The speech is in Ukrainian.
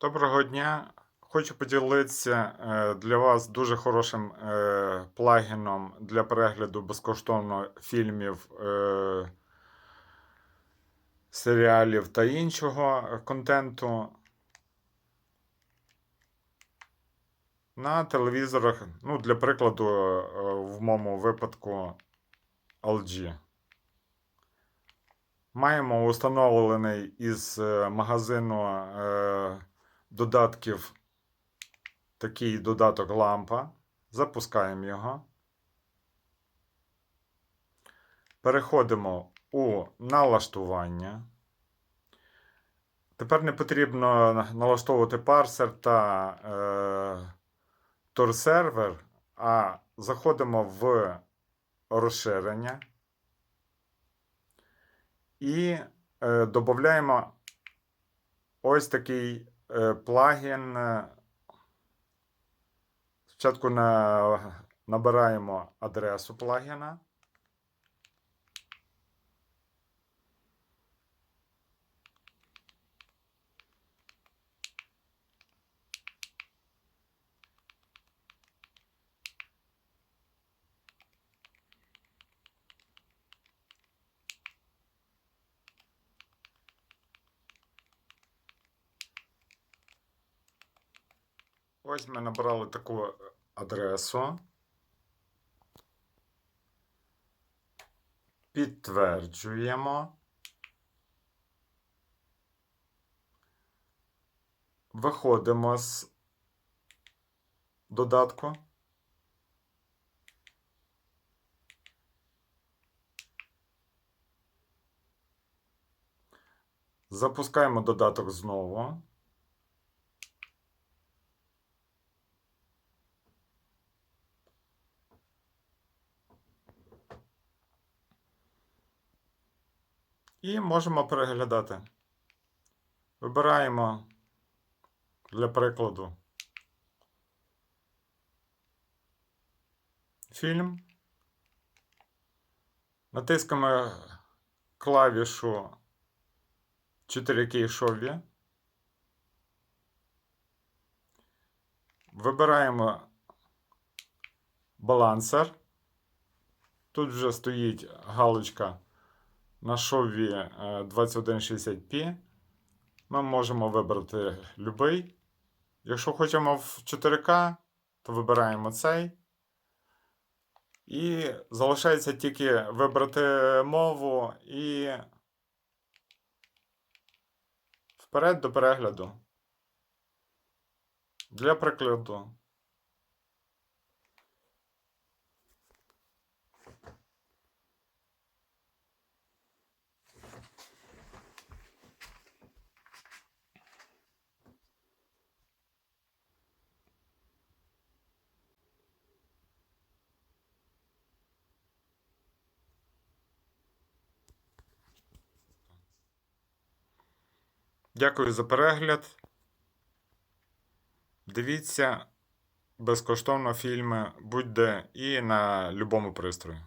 Доброго дня! Хочу поділитися е, для вас дуже хорошим е, плагіном для перегляду безкоштовно фільмів, е, серіалів та іншого контенту на телевізорах. Ну, для прикладу, в моєму випадку LG. Маємо установлений із магазину додатків такий додаток лампа. Запускаємо його. Переходимо у налаштування. Тепер не потрібно налаштовувати парсер та е, торсервер, а заходимо в розширення і е, додаємо ось такий плагін. е, Спочатку на, набираємо адресу плагіна. Ось ми набрали таку адресу. Підтверджуємо. Виходимо з додатку. Запускаємо додаток знову. І можемо переглядати. Вибираємо для прикладу фільм. Натискаємо клавішу 4K Шові. Вибираємо балансер. Тут вже стоїть галочка на шові е, 2160p. Ми можемо вибрати будь-який. Якщо хочемо в 4К, то вибираємо цей. І залишається тільки вибрати мову і вперед до перегляду. Для прикладу. Дякую за перегляд. Дивіться безкоштовно фільми будь-де і на будь-якому пристрої.